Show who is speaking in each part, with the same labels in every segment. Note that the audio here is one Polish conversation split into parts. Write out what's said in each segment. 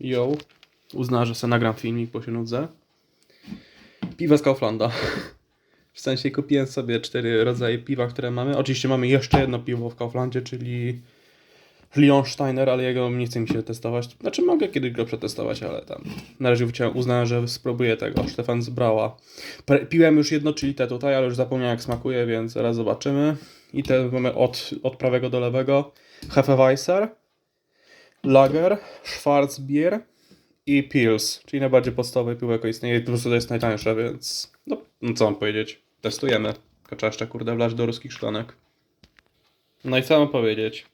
Speaker 1: Yo. Uzna, że se nagram filmik, bo się nudzę. Piwa z Kauflanda. W sensie kupiłem sobie cztery rodzaje piwa, które mamy. Oczywiście mamy jeszcze jedno piwo w Kauflandzie, czyli Steiner, ale jego nie chce mi się testować. Znaczy mogę kiedyś go przetestować, ale tam na razie uznałem, że spróbuję tego. Stefan z Brała. Pre- Piłem już jedno, czyli te tutaj, ale już zapomniałem jak smakuje, więc zaraz zobaczymy. I te mamy od, od prawego do lewego. Hefeweiser, Lager, Schwarzbier i Pils, czyli najbardziej podstawowe piwo, jakie istnieje. Po prostu to jest najtańsze, więc no, no co mam powiedzieć. Testujemy. Jeszcze kurde wlać do ruskich szklanek. No i co mam powiedzieć?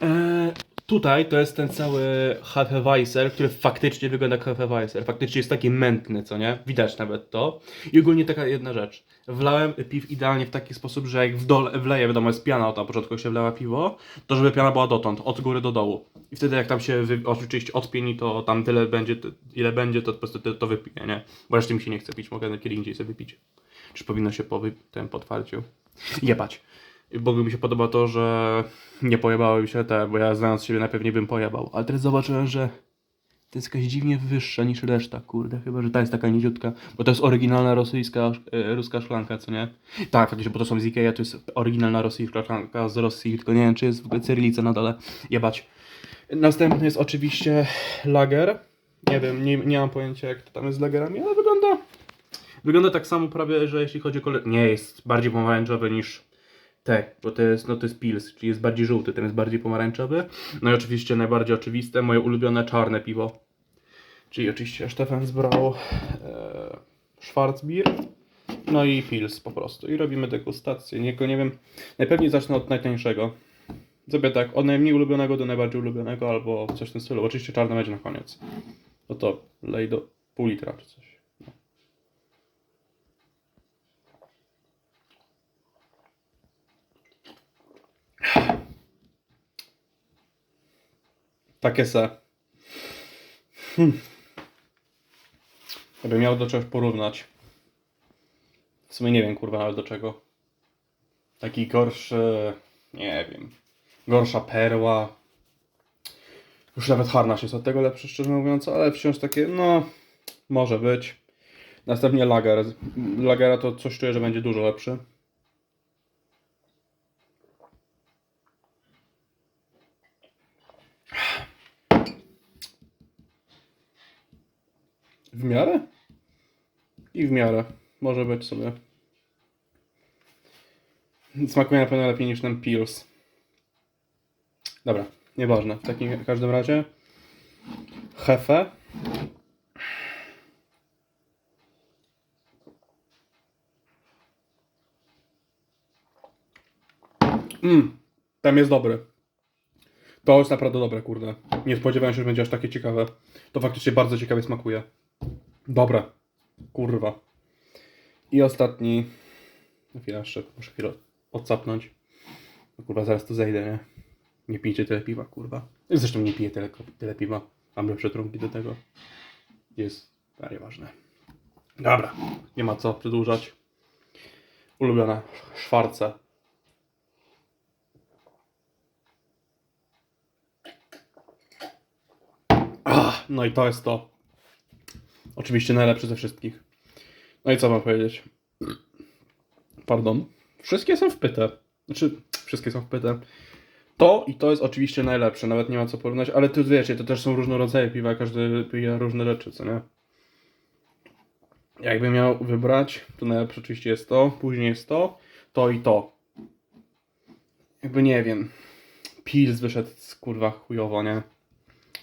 Speaker 1: Eee, tutaj to jest ten cały Hefeweiser, który faktycznie wygląda jak Hefeweiser. Faktycznie jest taki mętny, co nie? Widać nawet to. I ogólnie taka jedna rzecz. Wlałem piw idealnie w taki sposób, że jak w dole wleję, wiadomo jest piana, od na początku się wlewa piwo, to żeby piana była dotąd, od góry do dołu. I wtedy jak tam się wy, oczywiście odpieni, to tam tyle będzie, ile będzie, to po prostu to, to wypiję, nie? Bo reszty mi się nie chce pić, mogę kiedy indziej sobie wypić. Czy powinno się po tym potwarciu? Jebać. Bo mi się podoba to, że nie pojebały mi się te, bo ja znając siebie najpewniej bym pojebał. Ale teraz zobaczyłem, że to jest jakaś dziwnie wyższa niż reszta, kurde. Chyba, że ta jest taka niziutka. Bo to jest oryginalna rosyjska, e, ruska szklanka, co nie? Tak, faktycznie, bo to są z Ikea, to jest oryginalna rosyjska szklanka z Rosji, tylko nie wiem, czy jest w ogóle cyrylica na dole. Jebać. Następny jest oczywiście lager. Nie wiem, nie, nie mam pojęcia jak to tam jest z lagerami, ale wygląda... Wygląda tak samo prawie, że jeśli chodzi o kolor... Nie, jest bardziej pomarańczowy niż te, bo to jest, no to jest pils, czyli jest bardziej żółty, ten jest bardziej pomarańczowy. No i oczywiście najbardziej oczywiste, moje ulubione czarne piwo. Czyli oczywiście Stefan zbrał e, Schwarzbier, no i pils po prostu. I robimy degustację. Nie, nie wiem, najpewniej zacznę od najtańszego. Zrobię tak, od najmniej ulubionego do najbardziej ulubionego, albo coś w tym stylu. Oczywiście czarne będzie na koniec. No to lej do pół litra czy coś. Takie se. Hmm. Jakbym miał do czegoś porównać. W sumie nie wiem, kurwa, ale do czego. Taki gorszy, nie wiem, gorsza perła. Już nawet harnaś jest od tego lepszy, szczerze mówiąc, ale wciąż takie, no, może być. Następnie lager. Lagera to coś czuję, że będzie dużo lepszy. W miarę? I w miarę. Może być sobie. Smakuje na pewno lepiej niż ten Pils. Dobra, nieważne. W takim w każdym razie. Hefe. Mmm, tam jest dobry. To jest naprawdę dobre, kurde. Nie spodziewałem się, że będzie aż takie ciekawe. To faktycznie bardzo ciekawie smakuje. Dobre. Kurwa. I ostatni. Na chwilę jeszcze, muszę chwilę odsapnąć. No kurwa, zaraz tu zejdę, nie? Nie pijcie tyle piwa, kurwa. Zresztą nie piję tyle, tyle piwa. Mam lepsze trunki do tego. Jest bardzo ważne. Dobra, nie ma co przedłużać. Ulubiona szwarce. Ah, no i to jest to. Oczywiście najlepszy ze wszystkich. No i co mam powiedzieć? Pardon. Wszystkie są wpyte. Znaczy, wszystkie są wpyte. To i to jest oczywiście najlepsze, nawet nie ma co porównać, ale tu wiecie, to też są różne rodzaje piwa, każdy pije różne rzeczy, co nie? Jakbym miał wybrać, to najlepsze oczywiście jest to, później jest to, to i to. Jakby nie wiem. Pils wyszedł z kurwa chujowo, nie?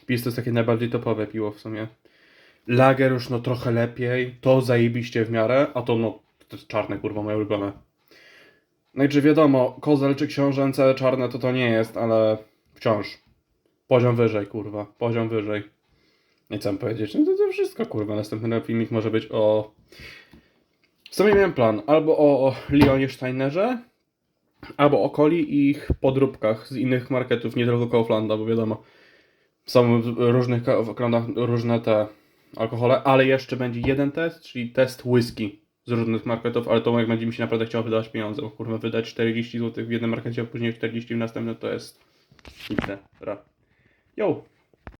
Speaker 1: Pils to jest takie najbardziej topowe piwo w sumie. Lager już no trochę lepiej, to zajebiście w miarę, a to no, to czarne kurwa moje ulubione. No i czy wiadomo, kozel czy książęce czarne to to nie jest, ale wciąż. Poziom wyżej kurwa, poziom wyżej. Nie mam powiedzieć, no to, to wszystko kurwa, następny filmik może być o... W sumie miałem plan, albo o Leonie Steinerze, albo o Coli i ich podróbkach z innych marketów, nie tylko Kauflanda, bo wiadomo, są w różnych Kauflandach różne te alkohole, ale jeszcze będzie jeden test, czyli test whisky z różnych marketów, ale to jak będzie mi się naprawdę chciało wydawać pieniądze, bo kurwa wydać 40 zł w jednym markecie, a później 40 w następnym to jest... Nic. Ra. Yo!